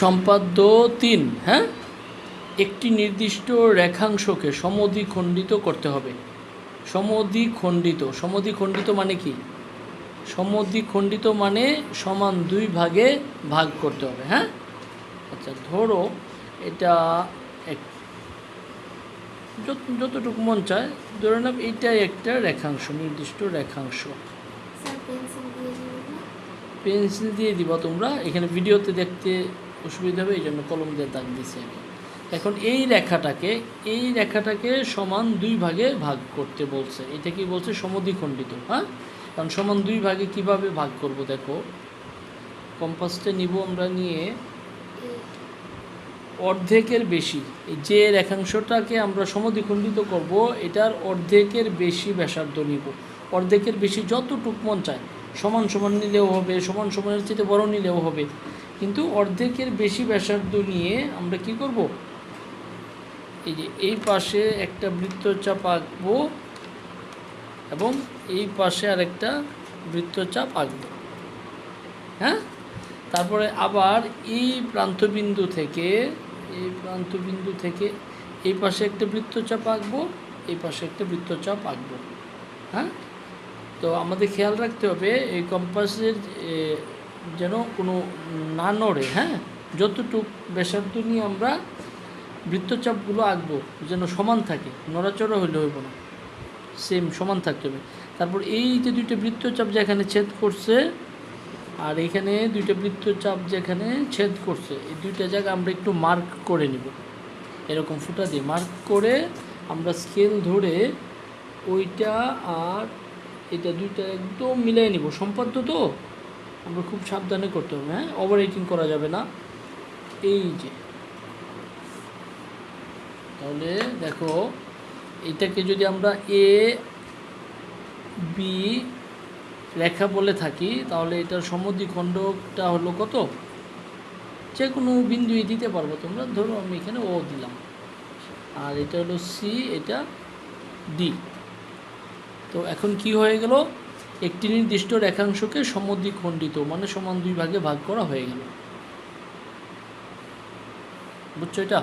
সম্পাদ্য তিন হ্যাঁ? একটি নির্দিষ্ট রেখাংশকে সমদ্বিখণ্ডিত করতে হবে। সমদ্বিখণ্ডিত সমদ্বিখণ্ডিত মানে কি? সমদ্বিখণ্ডিত মানে সমান দুই ভাগে ভাগ করতে হবে হ্যাঁ? আচ্ছা ধরো এটা যতটুকু মন চায় ধরে নাও এইটাই একটা রেখাংশ নির্দিষ্ট রেখাংশ। পেন্সিল দিয়ে দিবা তোমরা। এখানে ভিডিওতে দেখতে অসুবিধা হবে এই জন্য কলম দিয়ে দাগ দিছি আমি। এখন এই রেখাটাকে এই রেখাটাকে সমান দুই ভাগে ভাগ করতে বলছে। এটা কি বলছে? সমদ্বিখণ্ডিত হ্যাঁ? কারণ সমান দুই ভাগে কীভাবে ভাগ করব দেখো? কম্পাসটা নিব আমরা নিয়ে। অর্ধেকের বেশি যে রেখাংশটাকে আমরা সমদ্বিখণ্ডিত করব, এটার অর্ধেকের বেশি ব্যাসার্ধ নিব। অর্ধেকের বেশি যতটুক মন চায়। সমান সমান নিলেও হবে, সমান সমানের চেয়ে বড় নিলেও হবে। কিন্তু অর্ধেকের বেশি ব্যাসার্ধ নিয়ে আমরা কি করব? এই যে এই পাশে একটা বৃত্তচাপ আঁকবো এবং এই পাশে আরেকটা বৃত্তচাপ আঁকবো। হ্যাঁ? তারপরে আবার এই প্রান্তবিন্দু থেকে, এই প্রান্তবিন্দু থেকে এই পাশে একটা বৃত্তচাপ আঁকবো, এই পাশে একটা বৃত্তচাপ আঁকবো। হ্যাঁ? তো আমাদের খেয়াল রাখতে হবে, এই কম্পাসের যেন কোনো না নড়ে হ্যাঁ? যতটুক ব্যাসার্ধ নিয়ে আমরা বৃত্তচাপগুলো আঁকবো, যেন সমান থাকে, নড়াচড়া হইলে হইব না। সেম সমান থাকতে হবে। তারপর এই যে দুইটা বৃত্তচাপ যেখানে ছেদ করছে, আর এখানে দুইটা বৃত্তচাপ যেখানে ছেদ করছে, এই দুইটা জায়গা আমরা একটু মার্ক করে নিব। এরকম ফুটা দিয়ে মার্ক করে আমরা স্কেল ধরে ওইটা আর এটা দুইটা একদম মিলাই নিব। সম্পাদ্য তো আমরা খুব সাবধানে করতে হবে হ্যাঁ? ওভার করা যাবে না। এই যে। তাহলে দেখো, এটাকে যদি আমরা এ বি রেখা বলে থাকি, তাহলে এটার সমদ্বিখণ্ডকটা হলো কত? যে কোনো বিন্দুই দিতে পারব তোমরা। ধরো আমি এখানে ও দিলাম। আর এটা হলো সি এটা ডি তো এখন কি হয়ে গেল? একটি নির্দিষ্ট রেখাংশকে সমদ্বিখণ্ডিত মানে সমান দুই ভাগে ভাগ করা হয়ে গেল। বুঝছ এটা?